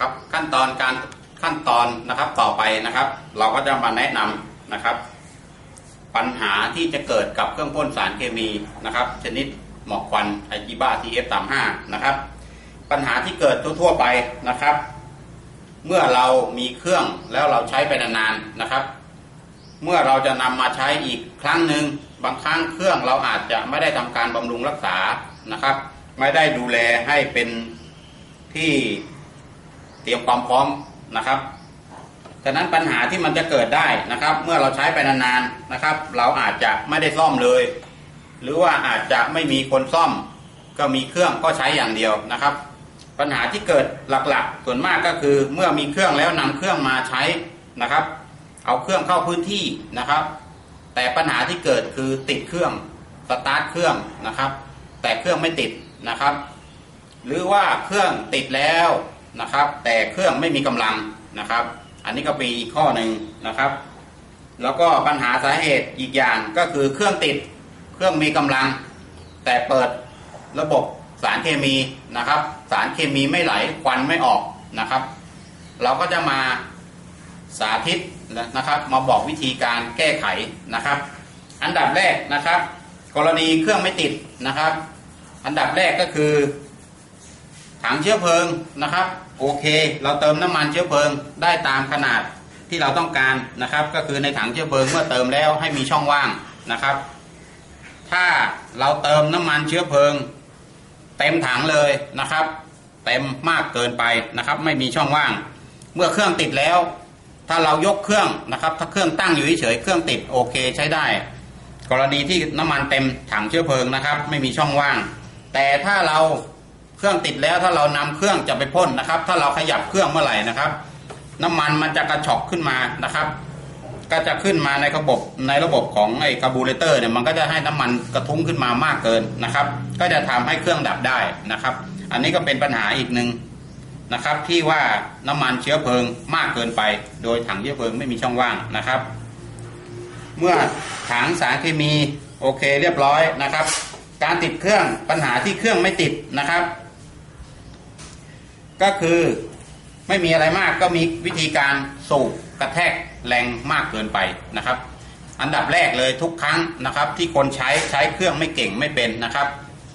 ครับขั้นตอนการขั้นตอนนะครับต่อไปนะครับ เราก็จะมาแนะนำนะครับ ปัญหาที่จะเกิดกับเครื่องพ่นสารเคมีนะครับ ชนิดหมอกควันไอจีบ้าทีเอฟสามห้านะครับ ปัญหาที่เกิดทั่วๆไปนะครับ เมื่อเรามีเครื่องแล้วเราใช้ไปนานๆนะครับ เมื่อเราจะนำมาใช้อีกครั้งหนึ่งบางครั้งเครื่องเราอาจจะไม่ได้ทำการบำรุงรักษานะครับ ไม่ได้ดูแลให้เป็นที่ เตรียมความพร้อมนะครับฉะนั้นปัญหาที่มันจะเกิดได้นะครับ เมื่อเราใช้ไปนานๆนะครับ เราอาจจะไม่ได้ซ่อมเลย หรือว่าอาจจะไม่มีคนซ่อม ก็มีเครื่องก็ใช้อย่างเดียวนะครับ ปัญหาที่เกิดหลักๆ ส่วนมากก็คือเมื่อมีเครื่องแล้วนำเครื่องมาใช้นะครับ เอาเครื่องเข้าพื้นที่นะครับ แต่ปัญหาที่เกิดคือติดเครื่องสตาร์ทเครื่องนะครับ แต่เครื่องไม่ติดนะครับ หรือว่าเครื่องติดแล้ว นะครับ แต่เครื่องไม่มีกำลังนะครับ อันนี้ก็เป็นอีกข้อหนึ่งนะครับ แล้วก็ปัญหาสาเหตุอีกอย่างก็คือเครื่องติดเครื่องมีกำลัง แต่เปิดระบบสารเคมีนะครับ สารเคมีไม่ไหลควันไม่ออกนะครับ เราก็จะมาสาธิตนะครับ มาบอกวิธีการแก้ไขนะครับ อันดับแรกนะครับ กรณีเครื่องไม่ติดนะครับ อันดับแรกก็คือถังเชื้อเพลิงนะครับ โอเค เราเติมน้ำมันเชื้อเพลิงได้ตามขนาดที่เราต้องการนะครับ ก็คือในถังเชื้อเพลิงเมื่อเติมแล้วให้มีช่องว่างนะครับ ถ้าเราเติมน้ำมันเชื้อเพลิง เต็มถังเลยนะครับ เต็มมากเกินไปนะครับ ไม่มีช่องว่าง เมื่อเครื่องติดแล้ว ถ้าเรายกเครื่องนะครับ ถ้าเครื่องตั้งอยู่เฉยเครื่องติดโอเคใช้ได้ กรณีที่น้ำมันเต็มถังเชื้อเพลิงนะครับ ไม่มีช่องว่าง แต่ถ้าเรา เครื่องติดแล้วถ้าเรานำเครื่องจะไปพ่นนะครับ ถ้าเราขยับเครื่องเมื่อไหร่นะครับ น้ำมันมันจะกระชอกขึ้นมานะครับ ก็จะขึ้นมาในระบบในระบบของไอ้คาร์บูเรเตอร์เนี่ยมันก็จะให้น้ำมันกระทุ้งขึ้นมามากเกินนะครับ ก็จะทำให้เครื่องดับได้นะครับ อันนี้ก็เป็นปัญหาอีกหนึ่งนะครับ ที่ว่าน้ำมันเชื้อเพลิงมากเกินไป โดยถังเชื้อเพลิงไม่มีช่องว่างนะครับ เมื่อถังสารเคมีโอเคเรียบร้อยนะครับ การติดเครื่องปัญหาที่เครื่องไม่ติดนะครับ ก็คือไม่มีอะไรมากก็มีวิธีการสูบกระแทกแรงมากเกินไปนะครับ อันดับแรกเลยทุกครั้งนะครับ ที่คนใช้ใช้เครื่องไม่เก่งไม่เป็นนะครับ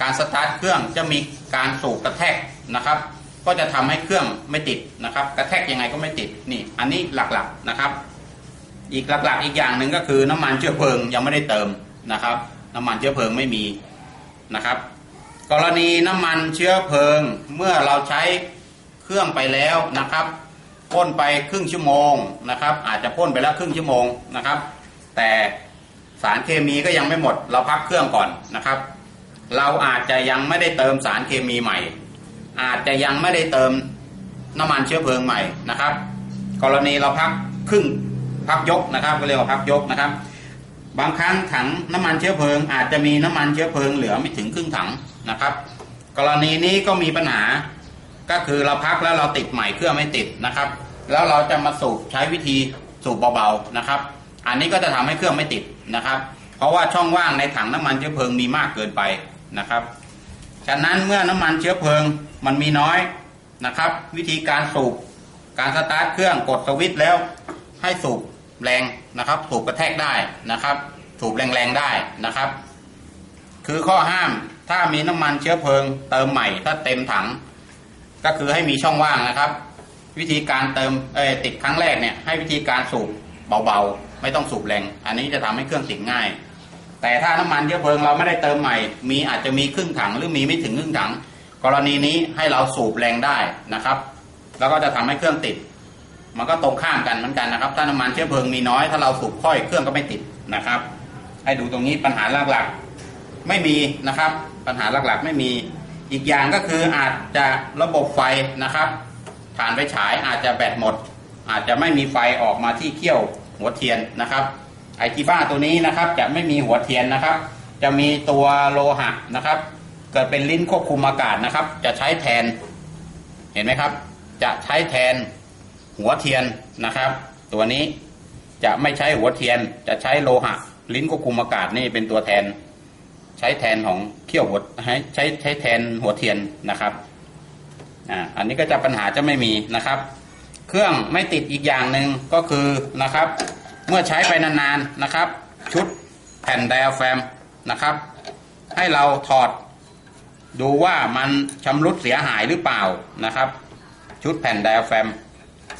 การสตาร์ทเครื่องจะมีการสูบกระแทกนะครับ ก็จะทำให้เครื่องไม่ติดนะครับ กระแทกยังไงก็ไม่ติดนี่ อันนี้หลักๆนะครับ อีกหลักๆ อีกอย่างหนึ่งก็คือน้ำมันเชื้อเพลิงยังไม่ได้เติมนะครับ น้ำมันเชื้อเพลิงไม่มีนะครับ กรณีน้ำมันเชื้อเพลิงเมื่อเราใช้ เครื่องไปแล้วนะครับพ่นไปครึ่งชั่วโมงนะครับ อาจจะพ่นไปแล้วครึ่งชั่วโมงนะครับ แต่สารเคมีก็ยังไม่หมด เราพักเครื่องก่อนนะครับ เราอาจจะยังไม่ได้เติมสารเคมีใหม่ อาจจะยังไม่ได้เติมน้ำมันเชื้อเพลิงใหม่นะครับ กรณีเราพักครึ่งพักยกนะครับ ก็เรียกว่าพักยกนะครับ บางครั้งถังน้ำมันเชื้อเพลิง อาจจะมีน้ำมันเชื้อเพลิงเหลือไม่ถึงครึ่งถังนะครับ กรณีนี้ก็มีปัญหา ก็คือเราพักแล้วเราติดใหม่เครื่องไม่ติดนะครับ แล้วเราจะมาสูบใช้วิธีสูบเบาๆนะครับ อันนี้ก็จะทำให้เครื่องไม่ติดนะครับ เพราะว่าช่องว่างในถังน้ำมันเชื้อเพลิงมีมากเกินไปนะครับฉะนั้นเมื่อน้ำมันเชื้อเพลิงมันมีน้อยนะครับ วิธีการสูบการสตาร์ทเครื่องกดสวิตช์แล้ว ให้สูบแรงนะครับ สูบกระแทกได้นะครับ สูบแรงๆได้นะครับ คือข้อห้ามถ้ามีน้ำมันเชื้อเพลิง เติมใหม่ถ้าเต็มถัง ก็คือให้มีช่องว่างนะครับ วิธีการเติมติดครั้งแรกเนี่ยให้วิธีการสูบเบาๆ ไม่ต้องสูบแรง อันนี้จะทำให้เครื่องติดง่าย แต่ถ้าน้ำมันเชื้อเพลิงเราไม่ได้เติมใหม่ มีอาจจะมีครึ่งถังหรือมีไม่ถึงครึ่งถัง กรณีนี้ให้เราสูบแรงได้นะครับ แล้วก็จะทำให้เครื่องติด มันก็ตรงข้ามกันเหมือนกันนะครับ ถ้าน้ำมันเชื้อเพลิงมีน้อย ถ้าเราสูบค่อยเครื่องก็ไม่ติดนะครับ ให้ดูตรงนี้ปัญหาหลักๆ ไม่มีนะครับ ปัญหาหลักๆ ไม่มี อีกอย่างก็คืออาจจะระบบไฟนะครับฐานไฟฉายอาจจะแบตหมด อาจจะไม่มีไฟออกมาที่เขี้ยวหัวเทียนนะครับ ไอจีบ้าตัวนี้นะครับจะไม่มีหัวเทียนนะครับ จะมีตัวโลหะนะครับ เกิดเป็นลิ้นควบคุมอากาศนะครับ จะใช้แทน เห็นไหมครับ จะใช้แทนหัวเทียนนะครับ ตัวนี้จะไม่ใช้หัวเทียน จะใช้โลหะ ลิ้นควบคุมอากาศนี่เป็นตัวแทน ใช้แทนของเขี้ยวหัวใช้ใช้ใช้แทนหัวเทียนนะครับอ่าอันนี้ก็จะปัญหาจะไม่มีนะครับ เครื่องไม่ติดอีกอย่างหนึ่งก็คือนะครับ เมื่อใช้ไปนานๆนะครับ ชุดแผ่นไดอะแฟมนะครับ ให้เราถอด ดูว่ามันชำรุดเสียหายหรือเปล่านะครับ ชุดแผ่นไดอะแฟม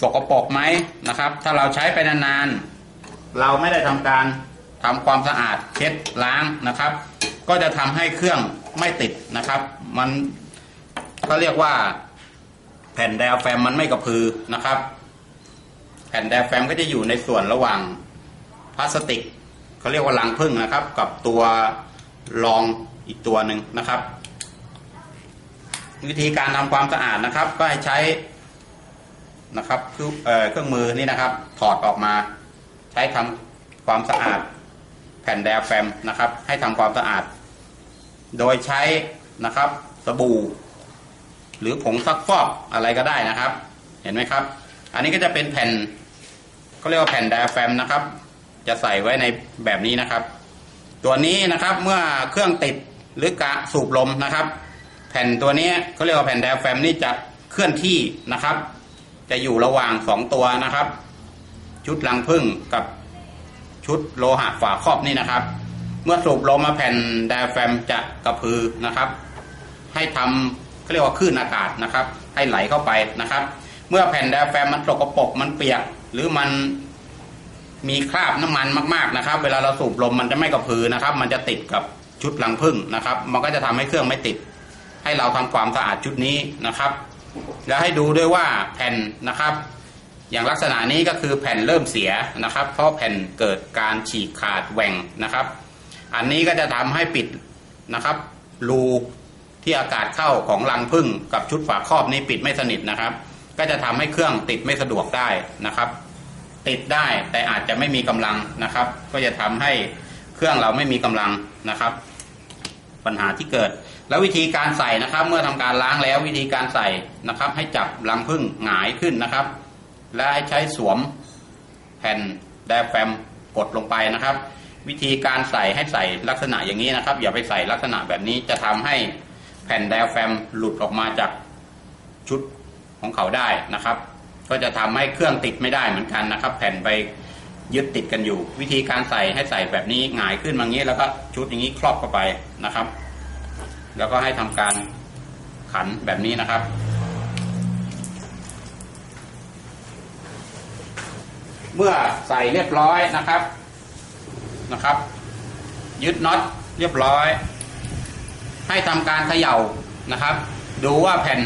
สกปรกไหมนะครับ ถ้าเราใช้ไปนานๆเราไม่ได้ทำการ ทำความสะอาดเช็ดล้างนะครับ ก็จะทำให้เครื่องไม่ติดนะครับ มันก็เรียกว่า แผ่นไดอะแฟมมันไม่กระพือนะครับ แผ่นไดอะแฟมก็จะอยู่ในส่วนระหว่างพลาสติกเขาเรียกว่ารังพึ่งนะครับ กับตัวรองอีกตัวหนึ่งนะครับ วิธีการทำความสะอาดนะครับ ก็ให้ใช้นะครับเเครื่องมือนี่นะครับ ถอดออกมา ใช้ทำความสะอาด แผ่นไดแฟมนะครับ ให้ทำความสะอาด โดยใช้นะครับ สบู่ หรือผงซักฟอกอะไรก็ได้นะครับ เห็นไหมครับ อันนี้ก็จะเป็นแผ่นเขาเรียกว่าแผ่นไดแฟมนะครับ จะใส่ไว้ในแบบนี้นะครับ ตัวนี้นะครับเมื่อเครื่องติดหรือกะสูบลมนะครับ แผ่นตัวนี้เขาเรียกว่าแผ่นไดแฟมนี่จะเคลื่อนที่นะครับ จะอยู่ระหว่างสองตัวนะครับ ชุดรังพึ่งกับ ชุดโลหะฝาครอบนี่นะครับ เมื่อสูบลมมาแผ่นไดแฟมจะกระพือนะครับ ให้ทำเขาเรียกว่าคลื่นอากาศนะครับ ให้ไหลเข้าไปนะครับ เมื่อแผ่นไดแฟมมันตกกระปรกมันเปียก หรือมันมีคราบน้ำมันมากๆนะครับ เวลาเราสูบลมมันจะไม่กระพือนะครับ มันจะติดกับชุดรังผึ้งนะครับ มันก็จะทำให้เครื่องไม่ติด ให้เราทำความสะอาดชุดนี้นะครับ แล้วให้ดูด้วยว่าแผ่นนะครับ อย่างลักษณะนี้ก็คือแผ่นเริ่มเสียนะครับ เพราะแผ่นเกิดการฉีกขาดแหว่งนะครับ อันนี้ก็จะทำให้ปิดนะครับรูที่อากาศเข้าของรังผึ้งกับชุดฝาครอบนี้ปิดไม่สนิทนะครับ ก็จะทำให้เครื่องติดไม่สะดวกได้นะครับ ติดได้แต่อาจจะไม่มีกำลังนะครับ ก็จะทำให้เครื่องเราไม่มีกำลังนะครับ ปัญหาที่เกิด แล้ววิธีการใส่นะครับ เมื่อทำการล้างแล้ววิธีการใส่นะครับ ให้จับรังผึ้งหงายขึ้นนะครับ และให้ใช้สวมแผ่นไดอะแฟรมกดลงไปนะครับ วิธีการใส่ให้ใส่ลักษณะอย่างนี้นะครับ อย่าไปใส่ลักษณะแบบนี้จะทำให้แผ่นไดอะแฟรมหลุดออกมาจากชุดของเขาได้นะครับ ก็จะทำให้เครื่องติดไม่ได้เหมือนกันนะครับ แผ่นไปยึดติดกันอยู่ วิธีการใส่ให้ใส่แบบนี้หงายขึ้นมางี้ แล้วก็ชุดอย่างนี้ครอบเข้าไปนะครับ แล้วก็ให้ทำการขันแบบนี้นะครับ เมื่อใส่เรียบร้อยนะครับนะครับ ยึดน็อตเรียบร้อย ให้ทำการเขย่านะครับ ดูว่าแผ่น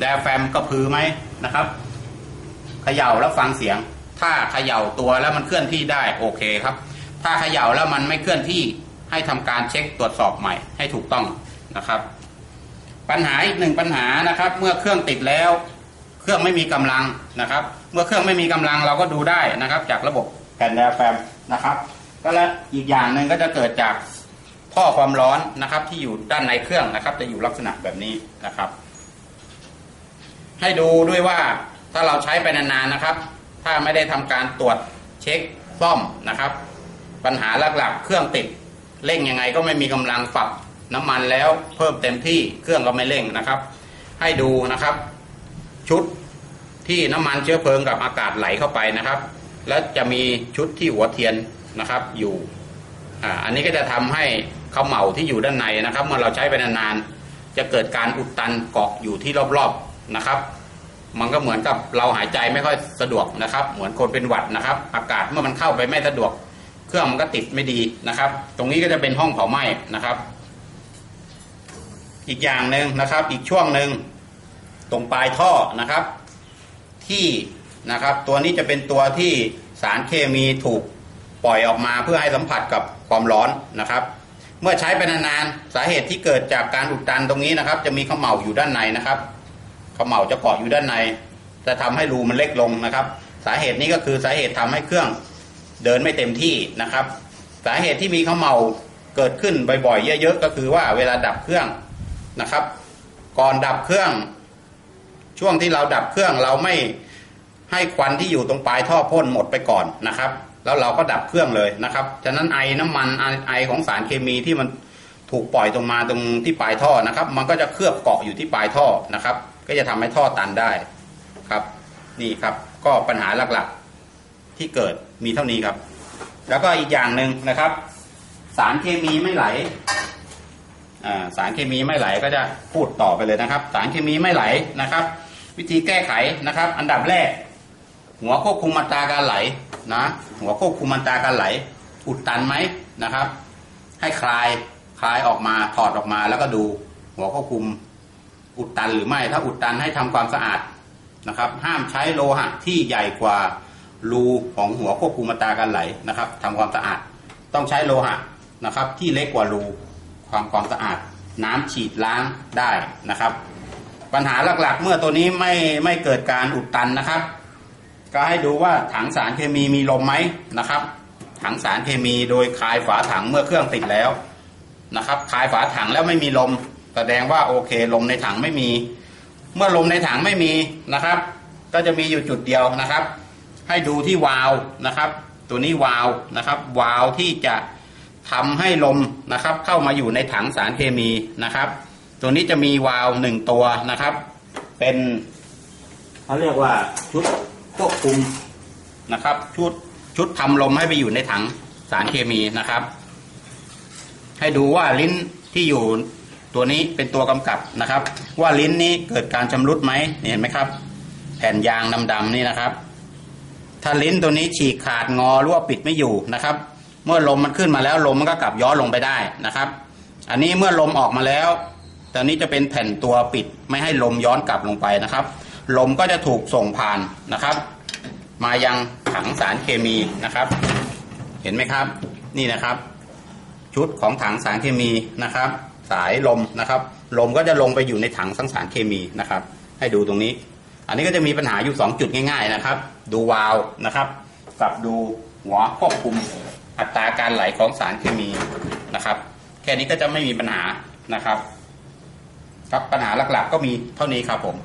ไดแฟมกระพือไหมนะครับเขย่าแล้วฟังเสียง ถ้าเขย่าตัวแล้วมันเคลื่อนที่ได้โอเคครับ ถ้าเขย่าแล้วมันไม่เคลื่อนที่ให้ทำการเช็คตรวจสอบใหม่ให้ถูกต้องนะครับ ปัญหาอีกหนึ่งปัญหานะครับ เมื่อเครื่องติดแล้ว เครื่องไม่มีกำลังนะครับ เมื่อเครื่องไม่มีกำลังเราก็ดูได้นะครับ จากระบบแผ่นไดแฟมนะครับก็แล้วอีกอย่างหนึ่งก็จะเกิดจากท่อความร้อนนะครับ ที่อยู่ด้านในเครื่องนะครับ จะอยู่ลักษณะแบบนี้นะครับ ให้ดูด้วยว่าถ้าเราใช้ไปนานๆนะครับ ถ้าไม่ได้ทำการตรวจเช็คซ่อมนะครับ ปัญหาหลักๆ เครื่องติดเร่งยังไงก็ไม่มีกำลังปรับน้ำมันแล้วเพิ่มเต็มที่เครื่องก็ไม่เร่งนะครับ ให้ดูนะครับ ชุดที่น้ำมันเชื้อเพลิงกับอากาศไหลเข้าไปนะครับ แล้วจะมีชุดที่หัวเทียนนะครับอยู่อ่าอันนี้ก็จะทำให้ขาวเหมาที่อยู่ด้านในนะครับ เมื่อเราใช้ไปนานๆจะเกิดการอุดตันเกาะอยู่ที่รอบๆนะครับ มันก็เหมือนกับเราหายใจไม่ค่อยสะดวกนะครับ เหมือนคนเป็นหวัดนะครับ อากาศเมื่อมันเข้าไปไม่สะดวก เครื่องมันก็ติดไม่ดีนะครับ ตรงนี้ก็จะเป็นห้องเผาไหม้นะครับ อีกอย่างหนึ่งนะครับ อีกช่วงหนึ่ง ตรงปลายท่อนะครับ ที่นะครับตัวนี้จะเป็นตัวที่สารเคมีถูกปล่อยออกมาเพื่อให้สัมผัสกับความร้อนนะครับ เมื่อใช้ไปนานๆสาเหตุที่เกิดจากการอุดตันตรงนี้นะครับ จะมีข้าวเหมาอยู่ด้านในนะครับข้าวเหมาจะเกาะอยู่ด้านใน จะทำให้รูมันเล็กลงนะครับ สาเหตุนี้ก็คือสาเหตุทำให้เครื่องเดินไม่เต็มที่นะครับ สาเหตุที่มีข้าวเหมาเกิดขึ้นบ่อยๆเยอะๆก็คือว่าเวลาดับเครื่องนะครับ ก่อนดับเครื่อง ช่วงที่เราดับเครื่องเราไม่ให้ควันที่อยู่ตรงปลายท่อพ่นหมดไปก่อนนะครับ แล้วเราก็ดับเครื่องเลยนะครับฉะนั้นไอน้ำมันไอของสารเคมีที่มันถูกปล่อยตรงมาตรงที่ปลายท่อนะครับ มันก็จะเคลือบเกาะอยู่ที่ปลายท่อนะครับ ก็จะทำให้ท่อตันได้ครับ นี่ครับก็ปัญหาหลักๆที่เกิดมีเท่านี้ครับ แล้วก็อีกอย่างหนึ่งนะครับ สารเคมีไม่ไหลาสารเคมีไม่ไหลก็จะพูดต่อไปเลยนะครับ สารเคมีไม่ไหลนะครับ วิธีแก้ไขนะครับ อันดับแรก หัวควบคุมอัตราการไหลนะ หัวควบคุมอัตราการไหล อุดตันไหมนะครับ ให้คลายคลายออกมาถอดออกมาแล้วก็ดู หัวควบคุมอุดตันหรือไม่ ถ้าอุดตันให้ทำความสะอาดนะครับ ห้ามใช้โลหะที่ใหญ่กว่ารูของหัวควบคุมอัตราการไหลนะครับทำความสะอาด ต้องใช้โลหะนะครับ ที่เล็กกว่ารูความความสะอาด น้ำฉีดล้างได้นะครับ ปัญหาหลักๆ เมื่อตัวนี้ไม่ไม่เกิดการอุดตันนะครับ ก็ให้ดูว่าถังสารเคมีมีลมไหมนะครับ ถังสารเคมีโดยคลายฝาถังเมื่อเครื่องติดแล้วนะครับคลายฝาถังแล้วไม่มีลม แสดงว่าโอเค ลมในถังไม่มี เมื่อลมในถังไม่มีนะครับ ก็จะมีอยู่จุดเดียวนะครับ ให้ดูที่วาล์วนะครับ ตัวนี้วาล์วนะครับ วาล์วที่จะทำให้ลมนะครับ เข้ามาอยู่ในถังสารเคมีนะครับ ตัวนี้จะมีวาล์วหนึ่งตัวนะครับ เป็นเขาเรียกว่าชุดควบคุมนะครับ ชุดชุดทำลมให้ไปอยู่ในถังสารเคมีนะครับ ให้ดูว่าลิ้นที่อยู่ตัวนี้เป็นตัวกำกับนะครับ ว่าลิ้นนี้เกิดการชำรุดไหมเห็นไหมครับ แผ่นยางดำๆนี่นะครับ ถ้าลิ้นตัวนี้ฉีกขาดงอหรือว่าปิดไม่อยู่นะครับ เมื่อลมมันขึ้นมาแล้วลมมันก็กลับย้อนลงไปได้นะครับ อันนี้เมื่อลมออกมาแล้ว ตอนนี้จะเป็นแผ่นตัวปิดไม่ให้ลมย้อนกลับลงไปนะครับ ลมก็จะถูกส่งผ่านนะครับ มายังถังสารเคมีนะครับ เห็นไหมครับ นี่นะครับ ชุดของถังสารเคมีนะครับ สายลมนะครับ ลมก็จะลงไปอยู่ในถังสังสารเคมีนะครับ ให้ดูตรงนี้ อันนี้ก็จะมีปัญหาอยู่ 2 จุดง่าย ๆนะครับ ดูวาล์วนะครับ กับดูหัวควบคุมอัตราการไหลของสารเคมีนะครับ แค่นี้ก็จะไม่มีปัญหานะครับ ครับปัญหาหลักๆ ก็มีเท่านี้ครับผม